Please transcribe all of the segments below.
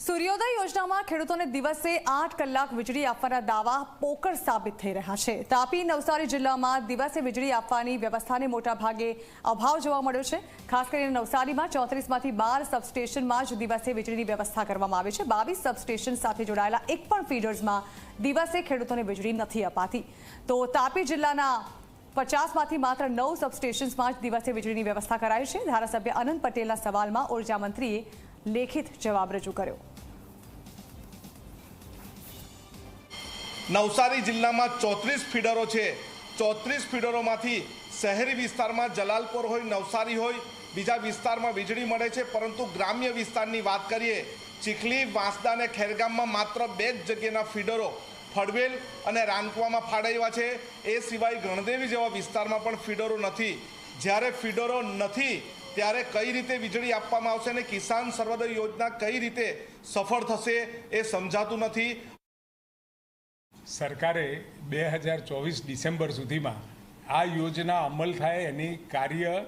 સૂર્યોદય યોજનામાં ખેડૂતોને દિવસે આઠ કલાક વીજળી આપવાના દાવા પોકળ સાબિત થઈ રહ્યા છે. તાપી નવસારી જિલ્લામાં દિવસે વીજળી આપવાની વ્યવસ્થાને મોટા ભાગે અભાવ જોવા મળ્યો છે. ખાસ કરીને નવસારીમાં ચોત્રીસમાંથી બાર સબસ્ટેશનમાં જ દિવસે વીજળીની વ્યવસ્થા કરવામાં આવી છે. બાવીસ સબસ્ટેશન સાથે જોડાયેલા એક પણ ફીડર્સમાં દિવસે ખેડૂતોને વીજળી નથી અપાતી. તો તાપી જિલ્લાના પચાસમાંથી માત્ર નવ સબસ્ટેશન્સમાં જ દિવસે વીજળીની વ્યવસ્થા કરાઈ છે. ધારાસભ્ય અનંત પટેલના સવાલમાં ઊર્જા મંત્રીએ લેખિત જવાબ રજૂ કર્યો. નવસારી જિલ્લામાં ચોત્રીસ ફીડરો છે. ચોત્રીસ ફીડરોમાંથી શહેરી વિસ્તારમાં જલાલપોર હોય, નવસારી હોય, બીજા વિસ્તારમાં વીજળી મળે છે. પરંતુ ગ્રામ્ય વિસ્તારની વાત કરીએ, ચીખલી, વાંસદા અને ખેરગામમાં માત્ર બે જ જગ્યાના ફીડરો ફળવેલ અને રાનકુવામાં ફાળવ્યા છે. એ સિવાય ગણદેવી જેવા વિસ્તારમાં પણ ફીડરો નથી. જ્યારે ફીડરો નથી, ત્યારે કઈ રીતે વીજળી આપવામાં આવશે અને કિસાન સર્વોદય યોજના કઈ રીતે સફળ થશે એ સમજાતું નથી. સરકારે બે હજાર ચોવીસ ડિસેમ્બર સુધીમાં આ યોજના અમલ થાય એની કાર્ય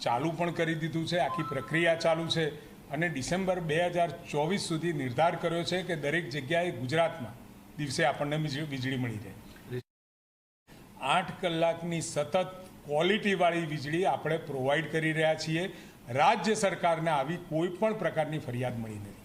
ચાલુ પણ કરી દીધું છે, આખી પ્રક્રિયા ચાલુ છે અને ડિસેમ્બર બે હજાર ચોવીસ સુધી નિર્ધાર કર્યો છે કે દરેક જગ્યાએ ગુજરાતમાં દિવસે આપણને વીજળી મળી રહે. આઠ કલાકની સતત ક્વોલિટીવાળી વીજળી આપણે પ્રોવાઈડ કરી રહ્યા છીએ. રાજ્ય સરકારને આવી કોઈ પણ પ્રકારની ફરિયાદ મળી નથી.